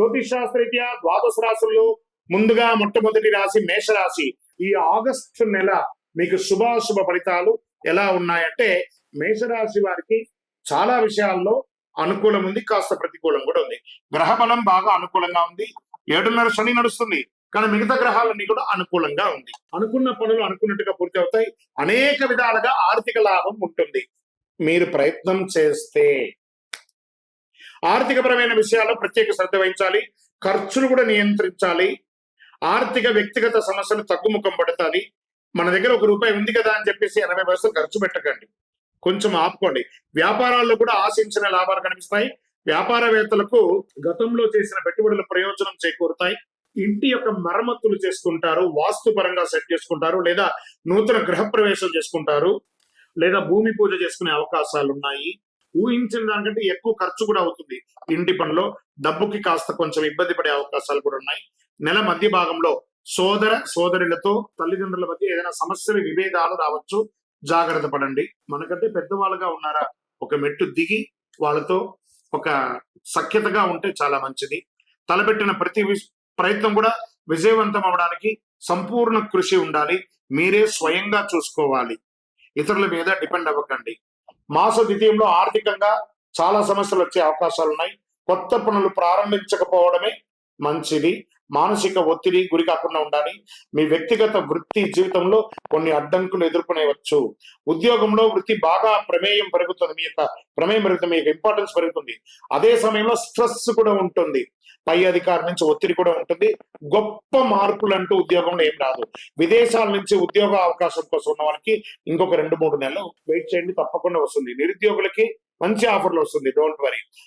జ్యోతిష్ శాస్త్రరీత్యా ద్వాదశ రాశుల్లో ముందుగా మొట్టమొదటి రాశి మేషరాశి. ఈ ఆగస్టు నెల మీకు శుభాశుభ ఫలితాలు ఎలా ఉన్నాయంటే మేషరాశి వారికి చాలా విషయాల్లో అనుకూలం ఉంది కాస్త ప్రతికూలం కూడా ఉంది. గ్రహ బలం బాగా అనుకూలంగా ఉంది. ఏడున్నర శని నడుస్తుంది కానీ మిగతా గ్రహాలన్నీ కూడా అనుకూలంగా ఉంది. అనుకున్న పనులు అనుకున్నట్టుగా పూర్తి అవుతాయి. అనేక విధాలుగా ఆర్థిక లాభం ఉంటుంది. మీరు ప్రయత్నం చేస్తే ఆర్థికపరమైన విషయాల్లో ప్రత్యేక శ్రద్ధ వహించాలి. ఖర్చులు కూడా నియంత్రించాలి. ఆర్థిక వ్యక్తిగత సమస్యలు తగ్గుముఖం పడతాయి మన దగ్గర ఒక రూపాయి ఉంది కదా అని చెప్పేసి ఎనభై పైసలు ఖర్చు పెట్టకండి. కొంచెం ఆపుకోండి. వ్యాపారాల్లో కూడా ఆశించిన లాభాలు కనిపిస్తాయి. వ్యాపారవేత్తలకు గతంలో చేసిన పెట్టుబడుల ప్రయోజనం చేకూరుతాయి. ఇంటి యొక్క మరమ్మతులు చేసుకుంటారు. వాస్తు పరంగా సెట్ చేసుకుంటారు. లేదా నూతన గృహప్రవేశం చేసుకుంటారు. లేదా భూమి పూజ చేసుకునే అవకాశాలు ఉన్నాయి ఊహించిన దానికంటే ఎక్కువ ఖర్చు కూడా అవుతుంది. ఇంటి పనిలో డబ్బుకి కాస్త కొంచెం ఇబ్బంది పడే అవకాశాలు కూడా ఉన్నాయి. నెల మధ్య భాగంలో సోదర సోదరులతో తల్లిదండ్రుల మధ్య ఏదైనా సమస్యలు విభేదాలు రావచ్చు. జాగ్రత్త పడండి. మనకంటే పెద్దవాళ్ళుగా ఉన్నారా? ఒక మెట్టు దిగి వాళ్ళతో ఒక సఖ్యతగా ఉంటే చాలా మంచిది. తలపెట్టిన ప్రతి ప్రయత్నం కూడా విజయవంతం అవడానికి సంపూర్ణ కృషి ఉండాలి. మీరే స్వయంగా చూసుకోవాలి. ఇతరుల మీద డిపెండ్ అవ్వకండి. మాస ద్వితీయంలో ఆర్థికంగా చాలా సమస్యలు వచ్చే అవకాశాలు ఉన్నాయి. కొత్త పనులు ప్రారంభించకపోవడమే మంచిది. మానసిక ఒత్తిడి గురి కాకుండా ఉండాలి. మీ వ్యక్తిగత వృత్తి జీవితంలో కొన్ని అడ్డంకులు ఎదుర్కొనేవచ్చు. ఉద్యోగంలో వృత్తి బాగా ప్రమేయం పెరుగుతుంది. మీ యొక్క ప్రమేయం పెరుగుతుంది. మీ యొక్క ఇంపార్టెన్స్ పెరుగుతుంది. అదే సమయంలో స్ట్రెస్ కూడా ఉంటుంది. పై అధికారి నుంచి ఒత్తిడి కూడా ఉంటుంది. గొప్ప మార్పులు అంటూ ఉద్యోగంలో ఏం రాదు. విదేశాల నుంచి ఉద్యోగ అవకాశం కోసం ఉన్న వాళ్ళకి ఇంకొక రెండు మూడు నెలలు వెయిట్ చేయండి. తప్పకుండా వస్తుంది. నిరుద్యోగులకి మంచి ఆఫర్లు వస్తుంది. Don't worry